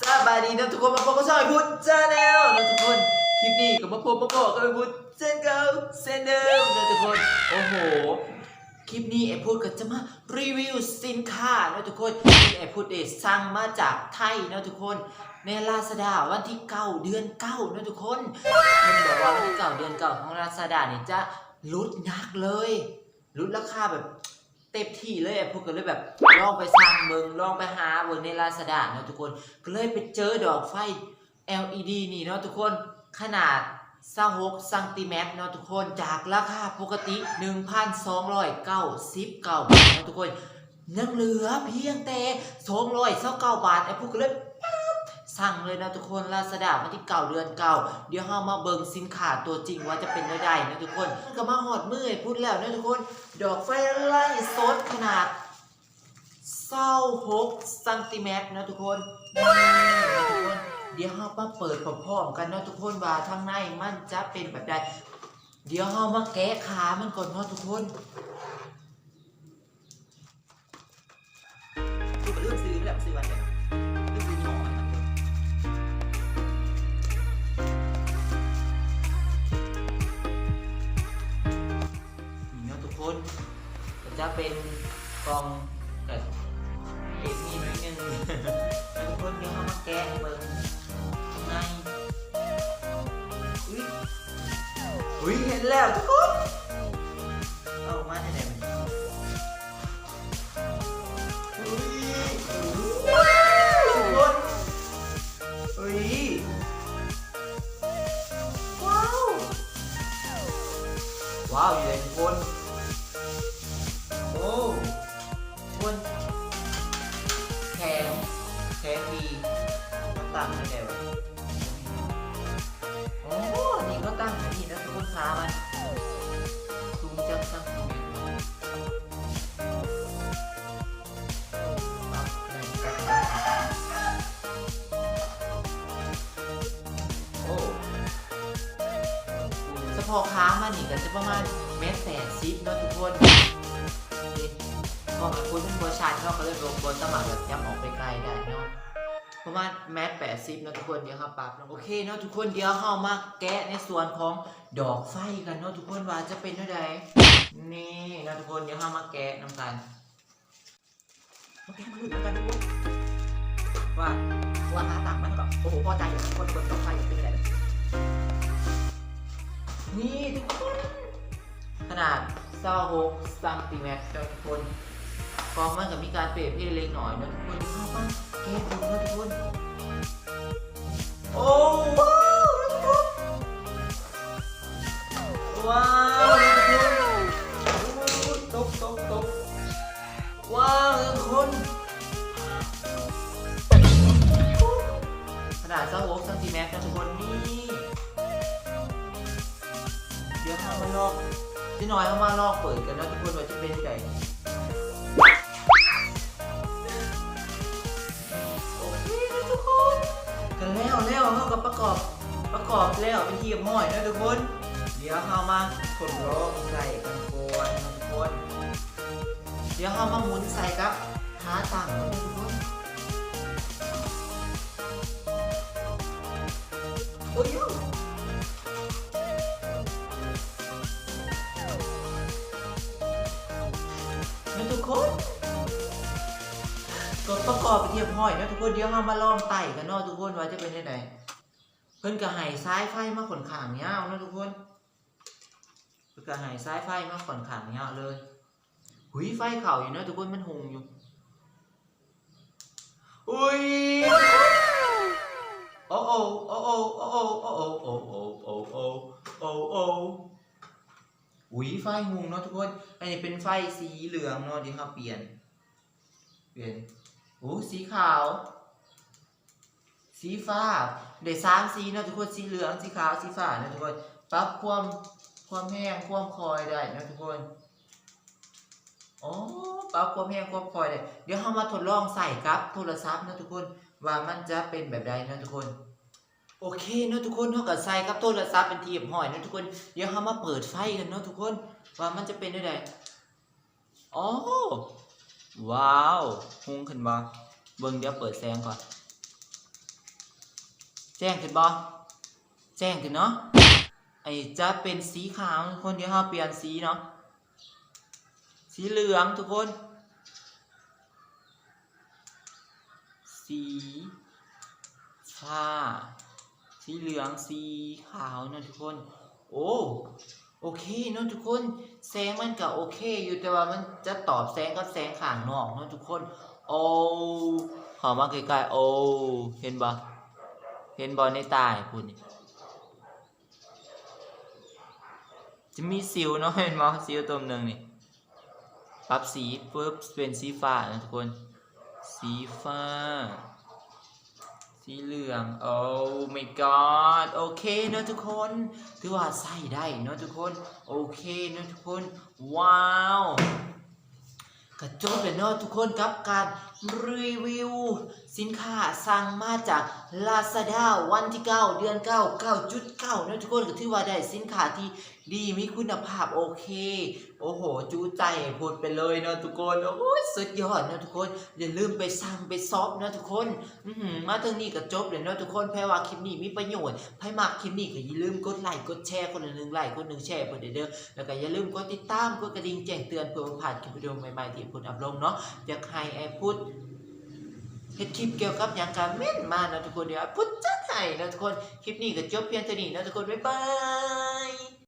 สบายดีนะทุกคนมาพบกับช่องไอ้พุทธเจ้าแล้วนะทุกคนคลิปนี้ก็มาพบมาบอกกับไอ้พุทธเช่นเก่าเช่นเดิมนะทุกคนโอ้โหคลิปนี้ไอ้พุทธก็จะมารีวิวสินค้านะทุกคนไอ้พุทธได้สั่งมาจากไทยนะทุกคนในลาซาด้าวันที่9เดือน9นะทุกคนเพิ่นบอกว่าวันที่9เดือน9ของลาซาด้านี่จะลดนักเลยลดราคาแบบ เต็มที่เลยพวกก็เลยแบบลองไปสั่งเบิงลองไปหาเบิงในลาซาด้าเนาะทุกคน ก็เลยไปเจอดอกไฟ LED นี่เนาะทุกคนขนาด26ซันติเมตรเนาะทุกคนจากราคาปกติ 1,299บาทเนาะทุกคน ยังเหลือเพียงแต่229บาทไอ้พวกก็เลย สั่งเลยนะทุกคนลาซาด้าวันที่เก่าเดือนเก่า เดี๋ยวเรามาเบิงสินค้าตัวจริงว่าจะเป็นได้ใดนะทุกคน ก็มาหอดมือพูดแล้วนะทุกคน ดอกไฟไล่สดขนาดเศร้าหกซนติเมตรนะทุกคนนี่นะทุกคนเดี๋ยวเรามาเปิดพร้อมๆกันนะทุกคนว่าทางในมันจะเป็นแบบใดเดี๋ยวเรามาแกะขามันก่อนเนาะทุกคนคือเรื่องซื้อแหละซื้อวันเดียว เป็นกล่องแบบเอกนี่น่อยนึงทุกคนเดี๋ยวเรามาแกะเบิ่งข้างในอุ้ยอุ้ยเห็นแล้วทุกคนเอาอกมาได้ไหนมันอุ้ยว้าวทุกคนอุ้ยว้าวว้าวอยู่เลยทุกคน โอ้ทุกคนแขนแขนมีก็ตั้งไม่ได้วะโอ้นี่ก็ตั้งไม่ดีนะทุกคนขามันสูงจังตั้งสูงปั๊บได้โอ้เฉพาะขามันนี่ก็จะประมาณเมตรแปดสิบเนาะทุกคนนี่ พอมันพูดเป็นเวอร์ชันเขาก็เลยรวมบนสมัครแบบย้ำออกไปไกลได้เนาะประมาณแมสแปดสิบนะทุกคนเดี๋ยวครับปรับโอเคเนาะทุกคนเดี๋ยวเข้ามาแกะในส่วนของดอกไฟกันเนาะทุกคนว่าจะเป็นเท่าใดนี่นะทุกคนเดี๋ยวเข้ามาแกะน้ำกันโอเคมาลุ้นกันทุกคนว่าว่าหาตังมันแบบโอ้โหพอใจอย่างทุกคนกดดอกไฟเป็นอะไรนี่ทุกคนขนาด26ซนติเมตรทุกคน พร้อมมันกับมีการเปรียบเทียบเล็กหน่อยนะทุกคนดูภาพบ้างเกมดูนะทุกคน โอ้ว้าวทุกคนว้าวทุกคนโอ้ตกตกตกว้าวทุกคนขนาด26ซนติเมตรนะทุกคนนี่เดี๋ยวเรามาลอกพี่น้อยเขามาลอกเปิดกันนะทุกคนว่าจะเป็นไง ก็ประกอบประกอบแล้วเป็นที่เรียบร้อยนะทุกคน เดี๋ยวเรามาทดลองใส่กันก่อนนะทุกคน เดี๋ยวเรามาหมุนใส่ครับหาต่างค์นะทุกคนโอ้ยนะทุกคนก็ประกอบไปเทียบห้อยนะทุกคนเดี๋ยวเรามาลองไต่กันเนาะทุกคนว่าจะเป็นยังไง พิ่นก็ให้ซ้ายไฟมาขนขางยาวนะทุกคนเพิ่นก็ให้ซ้ายไฟมาขนขางยาเลยหุยไฟเข่าอยู่นะทุกคนมันหงอยู่อุ้ยโอ้โอ้โอ้โอ้โอ้โอ้โอ้โอ้โอ้โอ้โอ้โอ้โอ้โอ้อุ้ยไฟงงเนาะทุกคนอันนี้เป็นไฟสีเหลืองเนาะที่เขาเปลี่ยน เปลี่ยนโอ้สีขาว สีฟ้าเดี๋ยวสามสีเนาะทุกคนสีเหลืองสีขาวสีฟ้าเนาะทุกคนปรับความความแห้งความคอยได้นะทุกคนอ๋อปรับความแห้งความคอยได้เดี๋ยวเรามาทดลองใส่กับโทรศัพท์นะทุกคนว่ามันจะเป็นแบบใดนะทุกคนโอเคเนาะทุกคนเท่ากับใส่กับโทรศัพท์เป็นทีมหอยเนาะทุกคนเดี๋ยวเรามาเปิดไฟกันเนาะทุกคนว่ามันจะเป็นได้ไดอ๋อว้าวฮุงขึ้นมาเบิ่งเดี๋ยวเปิดแสงก่อน แจ้งขึ้นบ่แจ้งขึ้นเนาะไอ้จะเป็นสีขาวทุกคนเดี๋ยวเราเปลี่ยนสีเนาะสีเหลืองทุกคน สีฟ้าสีเหลืองสีขาวเนาะทุกคน โอ้โอเคเนาะทุกคนแสงมันก็โอเค อยู่แต่ว่ามันจะตอบแสงกับแสงข้างนอกเนาะทุกคน โอ้ขอมาใกลๆโอ้เห็นบ่ เห็นบ่ในตาคุณนี่จะมีสิวเนาะเห็นบ่สิวตัวหนึ่งนี่ปรับสีปุ๊บเป็นสีฟ้านะทุกคน สีฟ้า สีเหลือง โอ้ my god โอเคเนอะทุกคน ถือว่าใส่ได้เนอะทุกคน โอเคเนอะทุกคน ว้าวกระจบเลยเนอะทุกคนกับการรีวิว สินค้าสั่งมาจาก Lazada วันที่ 9 เดือน 9 9.9เนอะทุกคนก็ถือว่าได้สินค้าที่ดีมีคุณภาพโอเค โอ้โห จูใจพูดไปเลยเนอะทุกคนโอ้ยสุดยอดเนอะทุกคนอย่าลืมไปสั่งไปซอฟเนอะทุกคนอืมาถึงนี้ก็จบเลยเนาะทุกคนแพ้ว่าคลิปนี้มีประโยชน์ใครมากคลิปนี้ก็อย่าลืมกดไลค์กดแชร์คนละหนึ่งไลค์คนหนึ่งแชร์เพื่อเด้อแล้วก็อย่าลืมกดติดตามกดกระดิ่งแจ้งเตือนเพื่อผ่านคลิปวิดีโอใหม่ๆที่ผมอัพลงเนาะอยากให้ไอ้พูด เฮ็ดคลิปเกี่ยวกับหยังการเม่นมานะทุกคนเดี๋ยวไอ้พูดจัดให้นะทุกคน คลิปนี้ก็จบเพียงเท่านี้นะทุกคน บ๊ายบาย